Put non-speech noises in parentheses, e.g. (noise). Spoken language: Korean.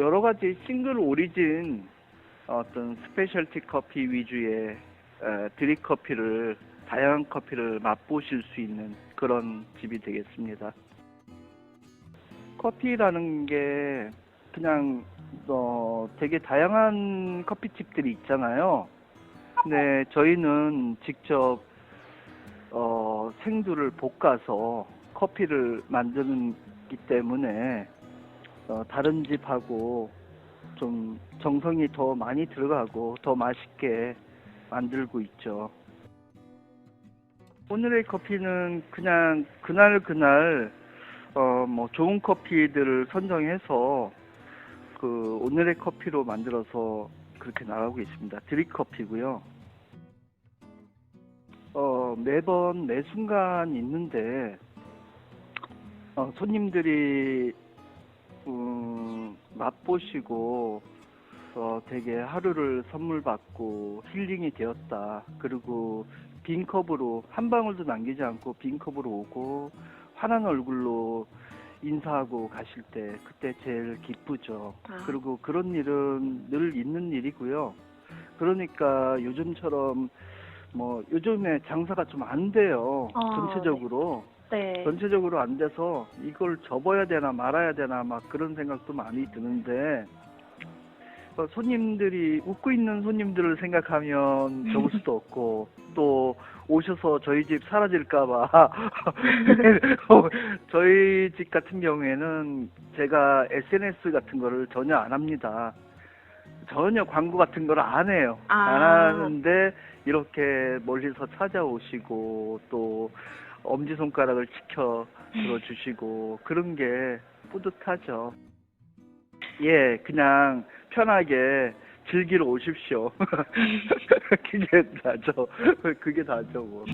여러 가지 싱글 오리진 어떤 스페셜티 커피 위주의 에, 드립 커피를 다양한 커피를 맛보실 수 있는 그런 집이 되겠습니다. 커피라는 게 그냥 어 되게 다양한 커피집들이 있잖아요. 근데 저희는 직접 어 생두를 볶아서 커피를 만드는 기 때문에 어, 다른 집하고 좀 정성이 더 많이 들어가고 더 맛있게 만들고 있죠. 오늘의 커피는 그냥 그날 그날 어 뭐 좋은 커피들을 선정해서 그 오늘의 커피로 만들어서 그렇게 나가고 있습니다. 드립 커피고요. 어 매번 매 순간 있는데 어, 손님들이 음, 맛보시고 어, 되게 하루를 선물 받고 힐링이 되었다. 그리고 빈 컵으로 한 방울도 남기지 않고 빈 컵으로 오고 환한 얼굴로 인사하고 가실 때 그때 제일 기쁘죠. 아. 그리고 그런 일은 늘 있는 일이고요. 그러니까 요즘처럼 뭐 요즘에 장사가 좀 안 돼요. 아, 전체적으로. 네. 전체적으로 안 돼서 이걸 접어야 되나 말아야 되나 막 그런 생각도 많이 드는데 어, 손님들이 웃고 있는 손님들을 생각하면 접을 수도 없고 (laughs) 또 오셔서 저희 집 사라질까봐 어, (laughs) (laughs) 저희 집 같은 경우에는 제가 SNS 같은 거를 전혀 안 합니다. 전혀 광고 같은 걸 안 해요. 아. 안 하는데 이렇게 멀리서 찾아오시고 또 엄지손가락을 치켜 들어주시고 그런 게 뿌듯하죠. 예, 그냥 편하게 즐기러 오십시오. (laughs) (laughs) 그게 다죠. 그게 다죠, 뭐.